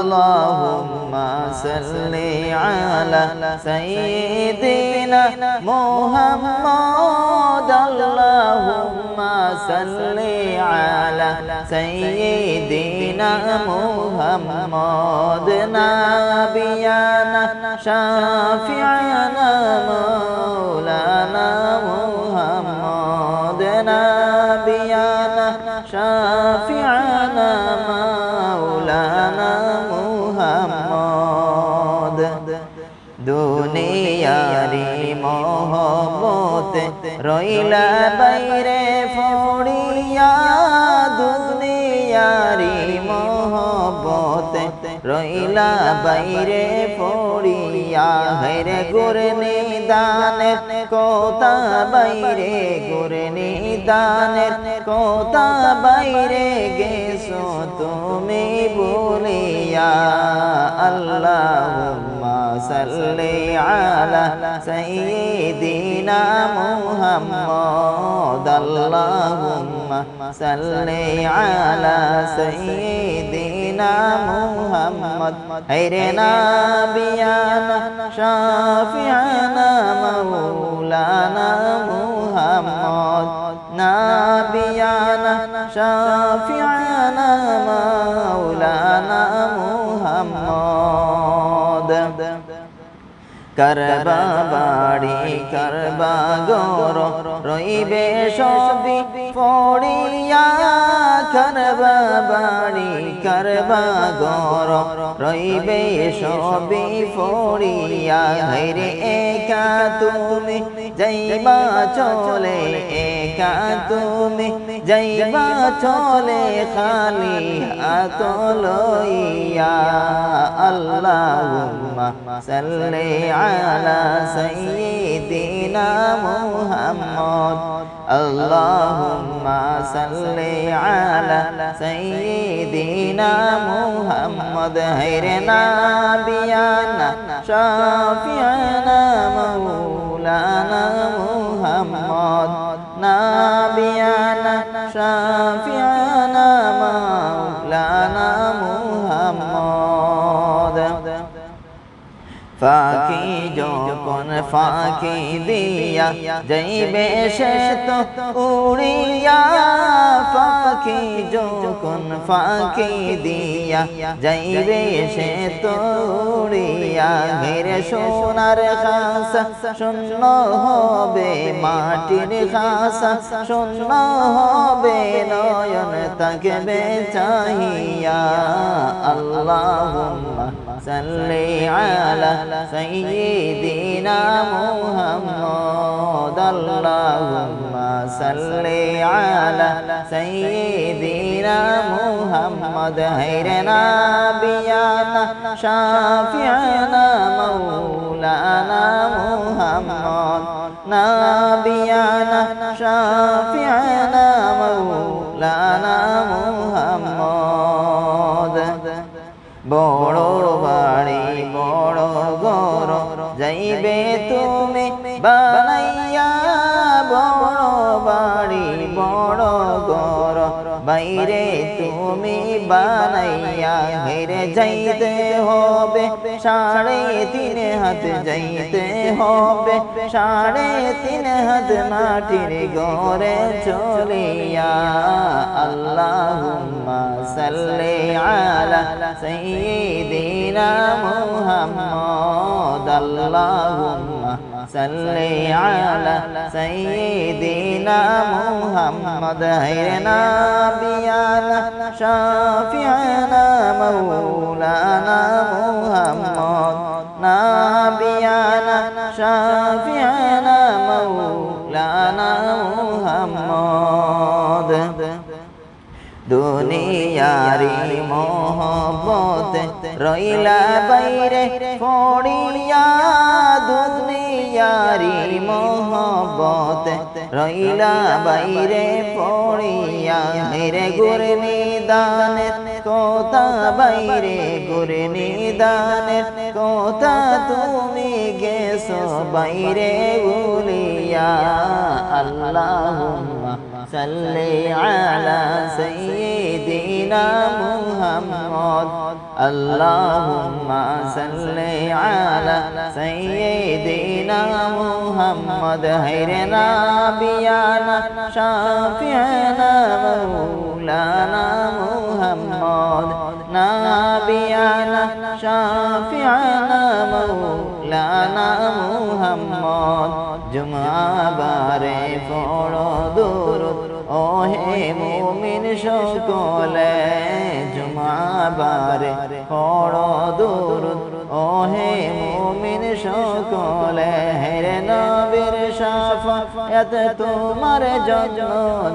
اللهم صل على سيدنا محمد. اللهم صل على سيدنا محمد. نبينا شافعنا مولانا محمد. نبينا شافعنا মহব্বত রইলা বাইরে ফড়িয়া দুনিয়ারি মহব্বত রইলা বাইরে ফড়িয়া হেরে গুরে নিদানের কোতা বাইরে গুরে নিদানের কোতা বাইরে গেছো তুমি বলিয়া আল্লাহুম্মা وصلي على سيدنا محمد. اللهم صلي على سيدنا محمد. خير نبينا شافعنا مولانا محمد. نبينا شافعنا করবা বাড়ি করবা গর রইবে সবি পড়িয়া করবা বাড়ি করবা গর রইবে সবি পড়িয়া হরে একা তুমি, যাইবা চলে একা তুমি। যাইবা চলে খালি হাত লইয়া আল্লাহুম্মা সাল্লি আলা সাইয়্যিদিনা মুহাম্মদ আল্লাহুম্মা সাল্লি আলা সাইয়্যিদিনা মুহাম্মদ হায়রে নাবিয়ানা শাফিয়ানা মাওলানা ফাঁকি যখন ফাঁকি দিয়া যাইবে সে তো উড়িয়া ফাঁকি যখন ফাঁকি দিয়া যাইবে সে তো উড়িয়া ঘেরে সোনার খাসা শূন্য হবে মাটির খাসা শূন্য হবে নয়ন তাকে বেচাহিয়া। আল্লাহুম্মা صل على سيدنا محمد. اللهم صل على سيدنا محمد. خير نبينا شافعنا مولانا محمد. نبينا شافعنا তুমি বানাইয়া বড় বাড়ি, বড় গর বাইরে তুমি বানাইয়া হেরে যাইতে হবে। সাড়ে তিন হাত যাইতে হবে। সাড়ে তিন হাত মাটির গড়ে চলিয়া। আল্লাহুম্মা সাল্লি আলা সাইয়্যিদিনা মুহাম্মদ। আল্লাহুম্মা صلي على سيدنا محمد هيرنا بيانا شافعنا مولانا محمد نبيانا شافعنا দুনিয়ারি মোহব্বত রইলা বাইরে পড়িয়া দুনিয়ারি মোহব্বত রইলা বাইরে পড়িয়া হেরে গুরে নিদানের কোতা বাইরে গুরে নিদানের কোতা তুমি গেছো বাইরে বলিয়া আল্লাহুম্মা সাল্লি আলা সাইয়্যিদিনা سيدنا محمد. اللهم صل على سيدنا محمد خيرنا بيانا شافعنا مولانا محمد نبينا شافعنا مولانا محمد. جمعة باري فوڑو دور মুমিন সকলে জুমা বারে পড়ো দুরুদ। ও হে মুমিন সকলে, হেরে নবীর শাফায়াত তোমার জন্য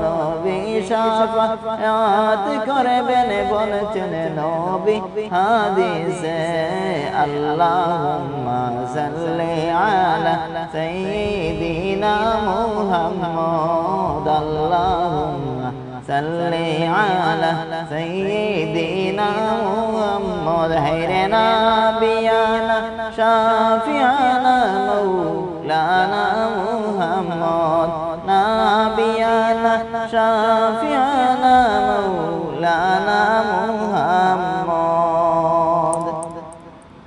নবী শাফায়াত করবেন বলছেন নবী হাদিসে, আল্লাহুম্মা সাল্লি আলা সাইয়্যিদিনা মুহাম্মদ। صل على سيدنا محمد خير نبينا شافعنا مولانا محمد نبينا